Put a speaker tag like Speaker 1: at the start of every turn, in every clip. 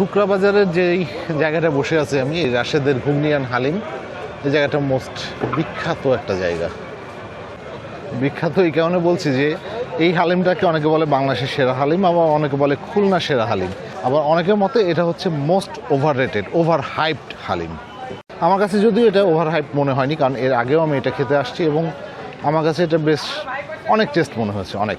Speaker 1: থুকরা বাজারের যেই জায়গাটা বসে আছি আমি, এই রাশেদের ঘুগনিয়ান হালিম, এই জায়গাটা মোস্ট বিখ্যাত একটা জায়গা। বিখ্যাত এই কারণে বলছি যে, এই হালিমটাকে অনেকে বলে বাংলাদেশের সেরা হালিম, আবার অনেকে বলে খুলনা সেরা হালিম। আবার অনেকের মতে এটা হচ্ছে most over rated over hyped haleem. আমার কাছে যদিও এটা ওভার হাইপ মনে হয়নি, কারণ এর আগেও আমি এটা খেতে আসছি এবং আমার কাছে এটা বেশ অনেক টেস্ট মনে হয়েছে, অনেক।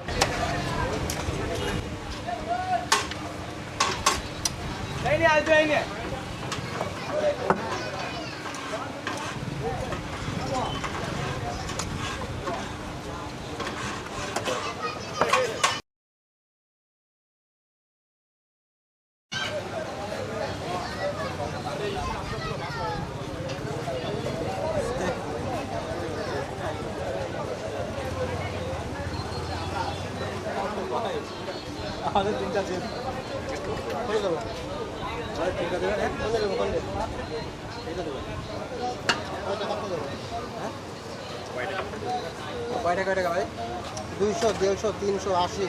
Speaker 2: আমাদের তিনটা চেপ করে দেবো। তিনটা দেবেন? হ্যাঁ দেবো এইটা কয় টাকা ভাই দুইশো দেড়শো তিনশো আশি।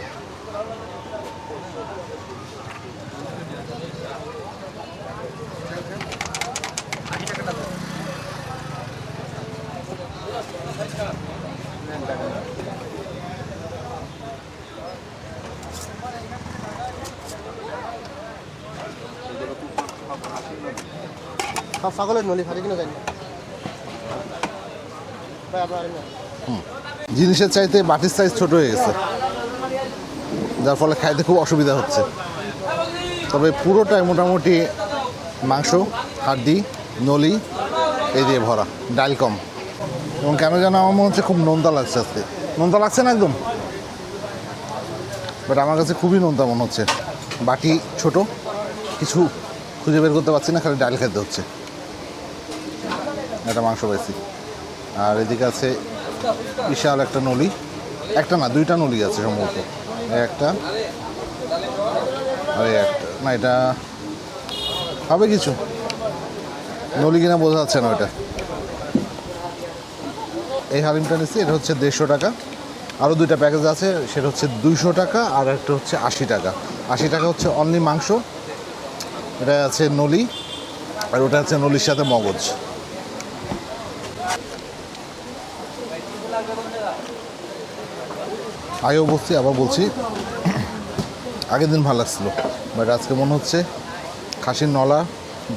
Speaker 2: সব ছাগলের নলি খালি কিনা জানি
Speaker 1: জিনিসের চাইতে বাটির সাইজ ছোট হয়ে গেছে। যার ফলে খাইতে খুব অসুবিধা হচ্ছে। তবে পুরোটাই মোটামুটি মাংস, হাড্ডি, নলি, এই দিয়ে ভরা, ডাল কম। এবং কেন যেন আমার মনে হচ্ছে খুব নোনতা লাগছে আজকে। নোনতা লাগছে না একদম? বাট আমার কাছে খুবই নোনতা মনে হচ্ছে। বাটি ছোট, কিছু খুঁজে বের করতে পারছি না, খালি ডাল খেতে হচ্ছে। একটা মাংস পাইছি। আর এদিকে আছে বিশাল একটা নলি। একটা না, দুইটা নলি আছে সম্ভবত। একটা, আর একটা। না, এটা হবে কিছু। নলি কিনা বোঝা যাচ্ছে না ওটা এই হালিমটা নিচ্ছি এটা হচ্ছে দেড়শো টাকা। আরও দুইটা প্যাকেজ আছে, সেটা হচ্ছে দুইশো টাকা, আর একটা হচ্ছে আশি টাকা। আশি টাকা হচ্ছে অনলি মাংস। এটা আছে নলি আর ওটা আছে নলির সাথে মগজ। আগেও বলছি, আবার বলছি। আগের দিন ভালো লাগছিল, বাট আজকে মনে হচ্ছে খাসির নলা,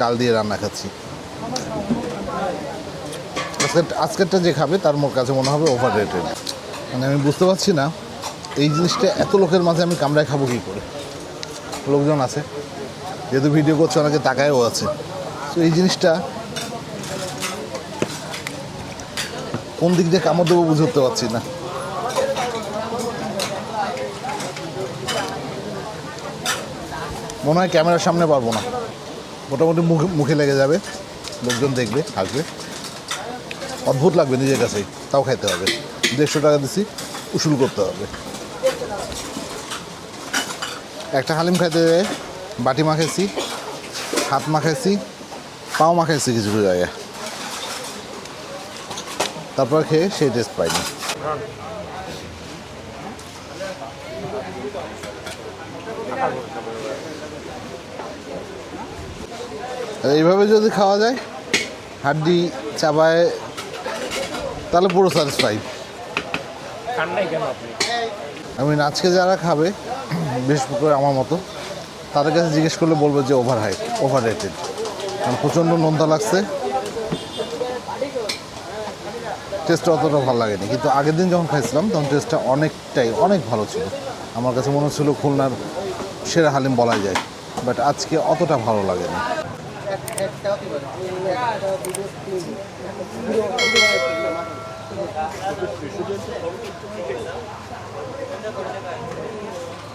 Speaker 1: ডাল দিয়ে রান্না খাচ্ছি। আজকের, আজকেরটা যে খাবে তার মোর কাছে মনে হবে ওভার রেটেড মানে আমি বুঝতে পারছি না, এই জিনিসটা এত লোকের মাঝে আমি কামড়ায় খাব কী করে? লোকজন আছে। যেহেতু ভিডিও করছে, অনেকে তাকায়ও আছে। তো এই জিনিসটা কোন দিক দিয়ে কামড় দেবো বুঝতে পারছি না। মনে হয় ক্যামেরার সামনে পারব না। মোটামুটি মুখে মুখে লেগে যাবে, লোকজন দেখবে হাসবে অদ্ভুত লাগবে নিজের কাছেই, তাও খাইতে হবে। দেড়শো টাকা দিছি, উসুল করতে হবে। একটা হালিম খাইতে বাটি মাখাইছি হাত মা মাখাইছি পাও মাখাইছি কিছু কিছু জায়গায়। তারপর খেয়ে সেই টেস্ট পাইনি এইভাবে যদি খাওয়া যায় হাড্ডি চাবায় তাহলে পুরো স্যাটিসফাই আমি আজকে যারা খাবে বিশেষ করে আমার মতো তাদের কাছে জিজ্ঞেস করলে বলব যে ওভার হাইট ওভার রেটেড কারণ প্রচণ্ড নোনতা লাগছে। টেস্টটা অতটা ভালো লাগেনি। কিন্তু আগের দিন যখন খাইছিলাম, তখন টেস্টটা অনেকটাই, অনেক ভালো ছিল। আমার কাছে মনে হচ্ছিল খুলনার সেরা হালিম বলা যায়। বাট আজকে অতটা ভালো লাগেনি।
Speaker 2: একটা কি